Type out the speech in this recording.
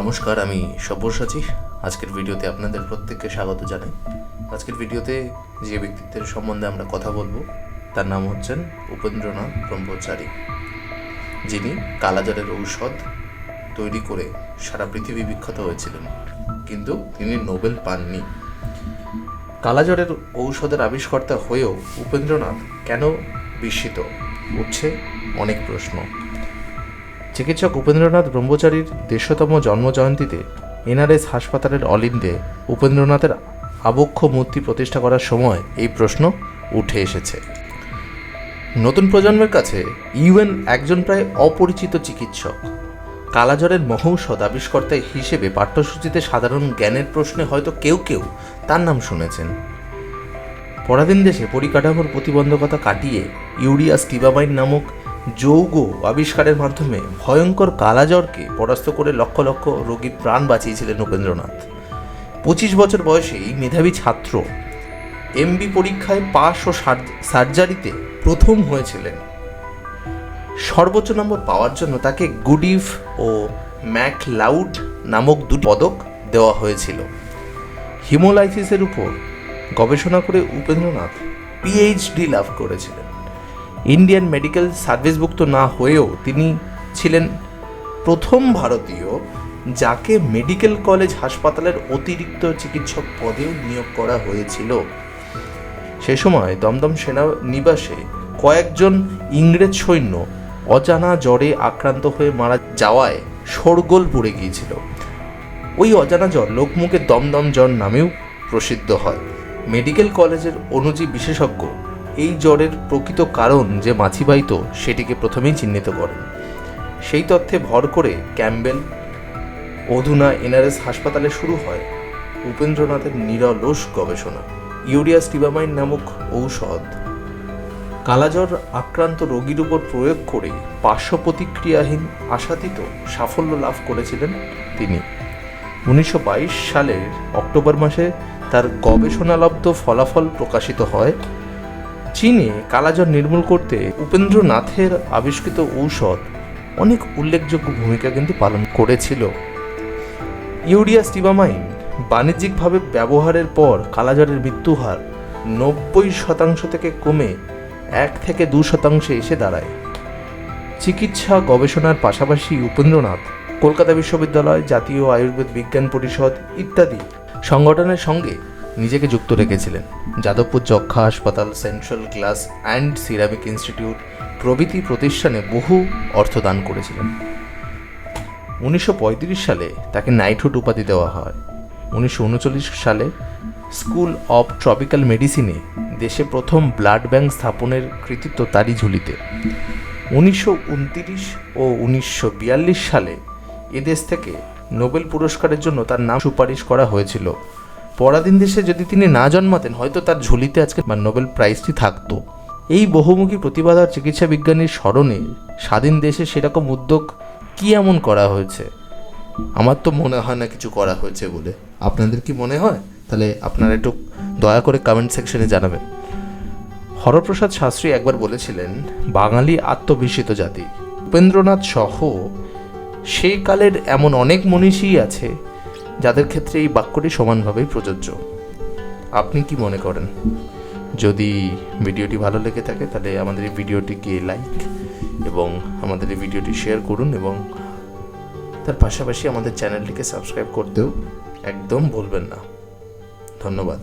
নমস্কার, আমি সব্যসাচী আজকের ভিডিওতে আপনাদের প্রত্যেককে স্বাগত জানাই। আজকের ভিডিওতে যে ব্যক্তিত্বের সম্বন্ধে আমরা কথা বলব, তার নাম হচ্ছেন উপেন্দ্রনাথ ব্রহ্মচারী। যিনি কালাজারের ঔষধ তৈরি করে সারা পৃথিবী বিখ্যাত হয়েছিলেন, কিন্তু তিনি নোবেল পাননি। কালাজ্বরের ঔষধের আবিষ্কর্তা হয়েও উপেন্দ্রনাথ কেন বিস্মিত? উঠছে অনেক প্রশ্ন। চিকিৎসক উপেন্দ্রনাথ ব্রহ্মচারীর দেড়শোতম জন্মজয়ন্তীতে এনআরএস হাসপাতালের অলিন্দে উপেন্দ্রনাথের আবক্ষ মূর্তি প্রতিষ্ঠা করার সময় এই প্রশ্ন উঠে এসেছে। নতুন প্রজন্মের কাছে ইউএন একজন প্রায় অপরিচিত চিকিৎসক। কালাজ্বরের মহৌষধ আবিষ্কর্তা হিসেবে পাঠ্যসূচিতে সাধারণ জ্ঞানের প্রশ্নে হয়তো কেউ কেউ তার নাম শুনেছেন। পরাধীন দেশে পরিকাঠামোর প্রতিবন্ধকতা কাটিয়ে ইউরিয়া স্টিবামাইন নামক যৌগ আবিষ্কারের মাধ্যমে ভয়ঙ্কর কালাজ্বরকে পরাস্ত করে লক্ষ লক্ষ রোগীর প্রাণ বাঁচিয়েছিলেন উপেন্দ্রনাথ। পঁচিশ বছর বয়সে এই মেধাবী ছাত্র এমবি পরীক্ষায় পাস ও সার্জ- সার্জারিতে প্রথম হয়েছিলেন। সর্বোচ্চ নম্বর পাওয়ার জন্য তাকে গুডিভ ও ম্যাক লাউড নামক দুটি পদক দেওয়া হয়েছিল। হিমোলাইসিসের উপর গবেষণা করে উপেন্দ্রনাথ পিএইচডি লাভ করেছিলেন। ইন্ডিয়ান মেডিকেল সার্ভিসভুক্ত না হয়েও তিনি ছিলেন প্রথম ভারতীয় যাকে মেডিকেল কলেজ হাসপাতালের অতিরিক্ত চিকিৎসক পদেও নিয়োগ করা হয়েছিল। সে সময় দমদম সেনা নিবাসে কয়েকজন ইংরেজ সৈন্য অজানা জ্বরে আক্রান্ত হয়ে মারা যাওয়ায় শোরগোল পড়ে গিয়েছিল। ওই অজানা জ্বর লোকমুখে দমদম জ্বর নামেও প্রসিদ্ধ হয়। মেডিকেল কলেজের অনুজীব বিশেষজ্ঞ এই জ্বরের প্রকৃত কারণ যে মাছিবাহিত সেটিকে প্রথমেই চিহ্নিত করেন সেই তথ্যে ভর করে ক্যাম্বেল অধুনা এনআরএস হাসপাতালে শুরু হয় উপেন্দ্রনাথের নিরলস গবেষণা, ইউরিয়া স্টিবামাইন নামক ঔষধ। কালাজ্বর আক্রান্ত রোগীর উপর প্রয়োগ করে পার্শ্ব প্রতিক্রিয়াহীন আশাতীত সাফল্য লাভ করেছিলেন তিনি। উনিশশো বাইশ সালের অক্টোবর মাসে তার গবেষণালব্ধ ফলাফল প্রকাশিত হয় চীনে কালাজ্বর নির্মূল করতে উপেন্দ্রনাথের আবিষ্কৃত ঔষধ অনেক উল্লেখযোগ্য ভূমিকা কিন্তু পালন করেছিল। ইউরিয়া স্টিবামাইন বাণিজ্যিকভাবে ব্যবহারের পর কালাজ্বরের মৃত্যু হার নব্বই শতাংশ থেকে কমে এক থেকে দু শতাংশে এসে দাঁড়ায়। চিকিৎসা গবেষণার পাশাপাশি উপেন্দ্রনাথ কলকাতা বিশ্ববিদ্যালয়, জাতীয় আয়ুর্বেদ বিজ্ঞান পরিষদ ইত্যাদি সংগঠনের সঙ্গে নিজেকে যুক্ত রেখেছিলেন। যাদবপুর যক্ষা হাসপাতাল, central glass and ceramic institute প্রভৃতি প্রতিষ্ঠানে বহু অর্থ দান করেছিলেন। উনিশশো পঁয়ত্রিশ সালে তাকে নাইটহুড উপাধি দেওয়া হয়। উনিশশো উনচল্লিশ সালে স্কুল অব ট্রপিক্যাল মেডিসিনে দেশে প্রথম ব্লাড ব্যাংক স্থাপনের কৃতিত্ব তারই ঝুলিতে। উনিশশো উনত্রিশ ও উনিশশো বিয়াল্লিশ সালে এদেশ থেকে নোবেল পুরস্কারের জন্য তার নাম সুপারিশ করা হয়েছিল। পরাধীন দেশে যদি তিনি না জন্মাতেন, হয়তো তার ঝুলিতে আজকে নোবেল প্রাইজটি থাকতো। এই বহুমুখী প্রতিভাধার চিকিৎসা বিজ্ঞানীর স্মরণে স্বাধীন দেশে সেরকম উদ্যোগ কি এমন করা হয়েছে? আমার তো মনে হয় না কিছু করা হয়েছে বলে। আপনাদের কি মনে হয়? তাহলে আপনারা একটু দয়া করে কমেন্ট সেকশনে জানাবেন। হরপ্রসাদ শাস্ত্রী একবার বলেছিলেন, বাঙালি আত্মবিস্মিত জাতি। উপেন্দ্রনাথ সহ সেই কালের এমন অনেক মনীষী আছে যাদের ক্ষেত্রে এই বাক্যটি সমানভাবেই প্রযোজ্য। আপনি কি মনে করেন? যদি ভিডিওটি ভালো লেগে থাকে, তাহলে আমাদের এই ভিডিওটিকে লাইক এবং আমাদের এই ভিডিওটি শেয়ার করুন এবং তার পাশাপাশি আমাদের চ্যানেলটিকে সাবস্ক্রাইব করতেও একদম ভুলবেন না। ধন্যবাদ।